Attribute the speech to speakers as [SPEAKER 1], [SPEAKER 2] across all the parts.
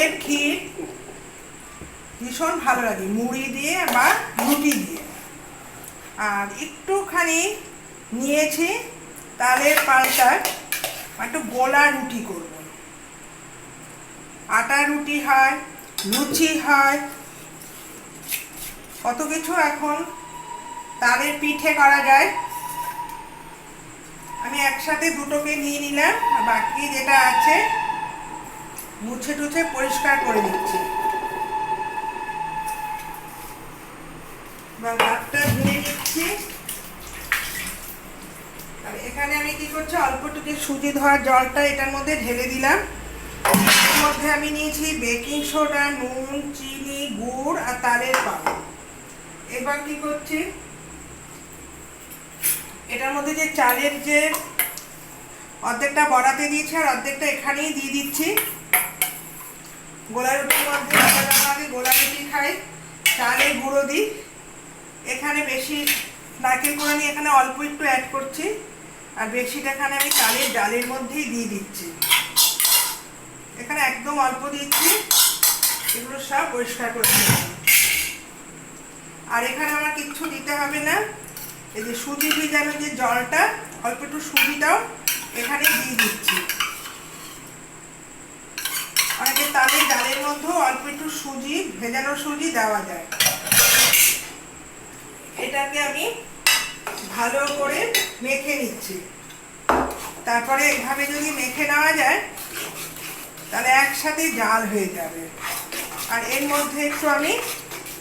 [SPEAKER 1] তালের ক্ষীর ভীষণ ভালো লাগে। মুড়ি দিয়ে বা রুটি দিয়ে। আর একটুখানি নিয়েছি তালের পাল্টা একটু গোলা রুটি করব। আটা রুটি হয়, লুচি হয়, কত কিছু এখন তালের পিঠে করা যায়। আমি একসাথে দুটোকে নিয়ে নিলাম, আর বাকি যেটা আছে মুছে টুছে পরিষ্কার করে দিচ্ছি। এবার ভাতটা ধুয়ে নিচ্ছি। এখানে আমি কি করছি অল্পটুকু সুজি ধোয়ার জলটা এটার মধ্যে ঢেলে দিলাম। এর মধ্যে আমি নিয়েছি বেকিং সোডা, নুন, চিনি, গুড় আর তালের পাউডার এবার কি করছি, এটার মধ্যে যে চালের যে অর্ধেকটা বড়াতে দিয়েছি আর অর্ধেকটা এখানেই দিয়ে দিচ্ছি। গোলা রুটির মধ্যে যখন আগে গোলা রুটি খাই। চালের গুঁড়ো দিই। এখানে বেশি নারকেল কুড়া নিয়ে এখানে অল্প একটু অ্যাড করছি। আর বেশিটা এখানে আমি চালের ডালের মধ্যেই দিয়ে দিচ্ছি। এখানে একদম অল্প দিচ্ছি। এগুলো সব পরিষ্কার করে আর এখানে আমার কিচ্ছু দিতে হবে না। এই যে সুজি ভিজানো যে জলটা, অল্প একটু সুজিটাও এখানে দিয়ে দিচ্ছি। তালের ডালের মধ্যেও অল্প একটু সুজি, ভেজানো সুজি দেওয়া যায়। এটাকে আমি ভালো করে মেখে নিচ্ছি। তারপরে এভাবে যদি মেখে নেওয়া যায়, তাহলে একসাথে জাল হয়ে যাবে। আর এর মধ্যে একটু আমি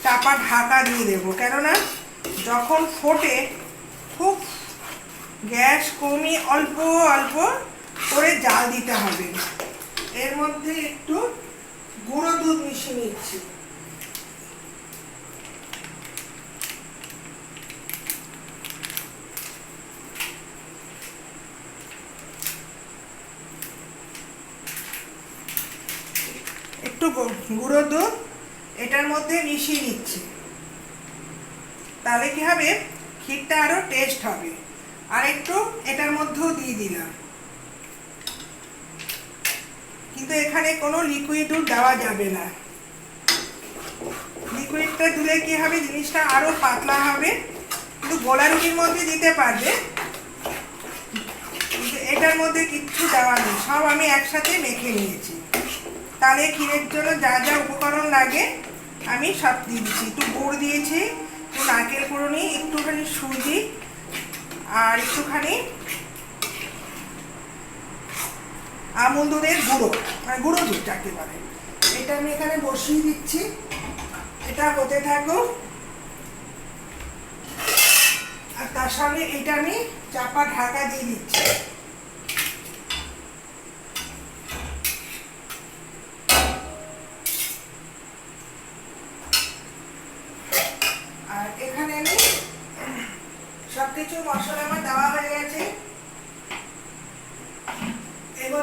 [SPEAKER 1] চাপা ঢাকা দিয়ে দেবো। কেননা যখন ফোটে, খুব গ্যাস কমিয়ে অল্প অল্প করে জাল দিতে হবে। এর মধ্যে একটু গুঁড়ো দুধ মিশিয়ে নিচ্ছি। একটু গুঁড়ো দুধ এটার মধ্যে মিশিয়ে নিচ্ছি। তাহলে কি হবে? ক্ষীরটা আরও টেস্ট হবে। আর একটু এটার মধ্যেও দিয়ে দিলাম। কিন্তু এখানে কোনো লিকুইড দুধ দেওয়া যাবে না। লিকুইডটা দিলে কি হবে? জিনিসটা আরও পাতলা হবে। কিন্তু গোলা রুটির মধ্যে দিতে পারবে। এটার মধ্যে কিচ্ছু দেওয়া নেই। সব আমি একসাথে মেখে নিয়েছি। তাহলে ক্ষীরের জন্য যা যা উপকরণ লাগে আমি সব দিয়েছি একটু গুড় দিয়েছি, একটু নারকেল কুড়ো নিই একটুখানি সুজি, আর একটুখানি আমুল দুধের গুঁড়ো মানে গুঁড়ো দুধ যাকে বলে? এটা আমি এখানে বসিয়ে দিচ্ছি। এটা হতে থাকুক আর তার সঙ্গে এটা আমি চাপা ঢাকা দিয়ে দিচ্ছি। আর এখানে আমি সব কিছু মশলা আমার দেওয়া হয়ে গেছে।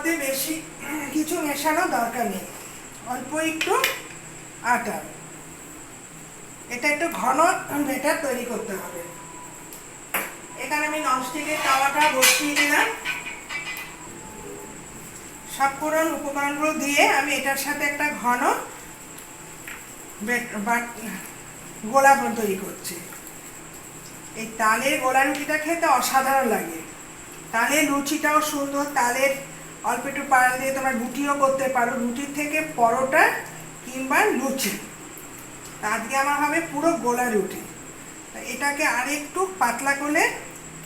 [SPEAKER 1] মধ্যে বেশি কিছু মেশানো দরকার নেই। অল্প একটু আটা। এটা একটু ঘন বেটার তৈরি করতে হবে। এখানে আমি ননস্টিকের তাওয়াটা বসিয়ে দিলাম। সব পুরন উপকরণগুলো দিয়ে আমি এটার সাথে একটা ঘন গোলা তৈরি করছি। এই তালের গোলা রুটিটা খেতে অসাধারণ লাগে। তালের লুচিটাও সুন্দর, তালের অল্প একটু পাড়া দিয়ে তোমরা রুটিও করতে পারো। রুটির থেকে পরোটা কিংবা লুচি। আজকে আমার হবে পুরো গোলা রুটি। এটাকে আর একটু পাতলা করলে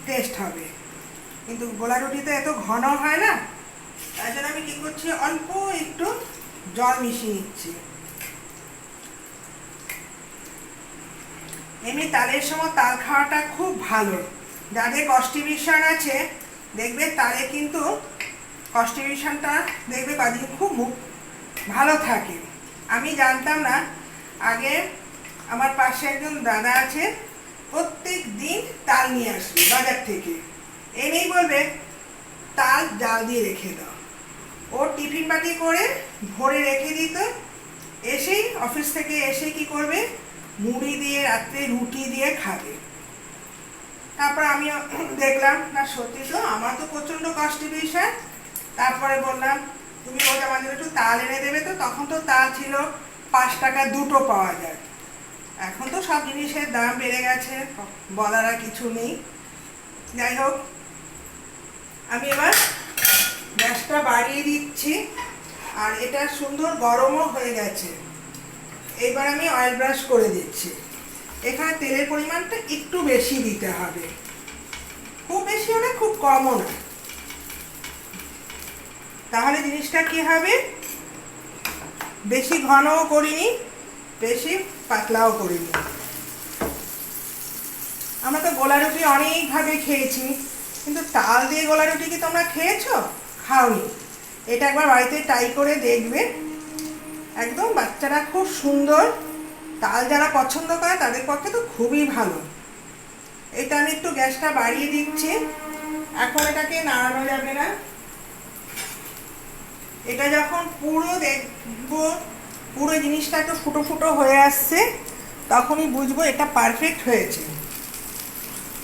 [SPEAKER 1] টেস্ট হবে। কিন্তু গোলা রুটিতে এত ঘন হয় না, তাই জন্য আমি কী করছি, অল্প একটু জল মিশিয়ে নিচ্ছি। এমনি তালের সময় তাল খাওয়াটা খুব ভালো। যাদের কস্টিবিউশন আছে, দেখবে তালে কিন্তু কস্টিবিউশনটা দেখবে কদিন খুব মুখ ভালো থাকে। আমি জানতাম না, আগে আমার পাশে একজন দাদা আছে প্রত্যেক দিন তাল নিয়ে আসবে বাজার থেকে। এনেই বলবে, তাল জাল দিয়ে রেখে দাও। ও টিফিন বাটি করে ভরে রেখে দিত। এসেই অফিস থেকে এসে কি করবে? মুড়ি দিয়ে, রাত্রে রুটি দিয়ে খাবে। তারপর আমি দেখলাম, না, সত্যি তো, আমার তো প্রচণ্ড কনস্টিপেশন তারপরে বললাম, তুমি রোজ আমাদের একটু তাল এনে দেবে তো? তখন তো তাল ছিল পাঁচ টাকা দুটো পাওয়া যায়। এখন তো সব জিনিসের দাম বেড়ে গেছে, বলার আর কিছু নেই। যাই হোক, আমি এবার গ্যাসটা বাড়িয়ে দিচ্ছি, আর এটা সুন্দর গরমও হয়ে গেছে। এবার আমি অয়েল ব্রাশ করে দিচ্ছি। এখানে তেলের পরিমাণটা একটু বেশি দিতে হবে। খুব বেশি হলে খুব কমও না। তাহলে জিনিসটা কি হবে? বেশি ঘনও করিনি, বেশি পাতলাও করিনি। আমরা তো গোলা রুটি অনেকভাবে খেয়েছি, কিন্তু তাল দিয়ে গোলা রুটি কি তোমরা খেয়েছো? খাওনি। এটা একবার বাড়িতে ট্রাই করে দেখবে। একদম বাচ্চারা খুব সুন্দর। তাল যারা পছন্দ করে তাদের পক্ষে তো খুবই ভালো। এটা আমি একটু গ্যাসটা বাড়িয়ে দিচ্ছি। এখন এটাকে নাড়ানো যাবে না। এটা যখন পুরো দেখব, পুরো জিনিসটা একটু ফুটো ফুটো হয়ে আসছে, তখনই বুঝব এটা পারফেক্ট হয়েছে।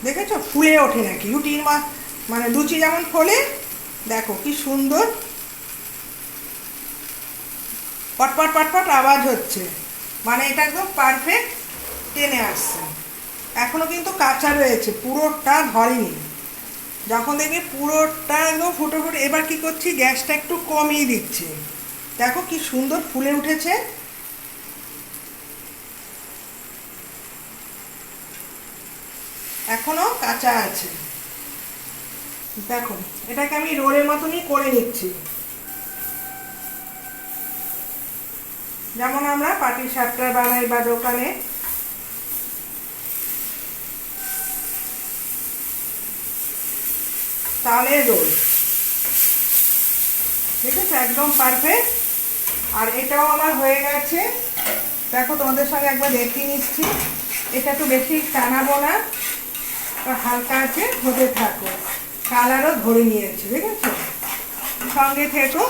[SPEAKER 1] দেখেছ? ফুলে ওঠে নাকি। রুটির মা মানে লুচি যেমন ফোলে, দেখো কি সুন্দর। পটপট পটপট আওয়াজ হচ্ছে। মানে এটা একদম পারফেক্ট টেনে আসছে। এখনও কিন্তু কাঁচা রয়েছে, পুরোটা ধরেনি। যখন দেখবি পুরোটা একদম ফুটো ফুটে, এবার কি করছি, গ্যাসটা একটু কমিয়ে দিচ্ছি। দেখো কি সুন্দর ফুলে উঠেছে। এখনও কাঁচা আছে। দেখো, এটাকে আমি রোলের মতনই করে নিচ্ছি। যেমন আমরা পাটি সাপটা বানাই বা দোকানে। তালের রোল। ঠিক আছে একদম পারফেক্ট আর এটাও আমার হয়ে গেছে। দেখো, তোমাদের সঙ্গে একবার দেখিয়ে নিচ্ছি। এটা একটু বেশি টানাবো না। হালকা আছে হতে থাকো। কালারও ধরে নিয়েছে ঠিক আছে সঙ্গে থেকো।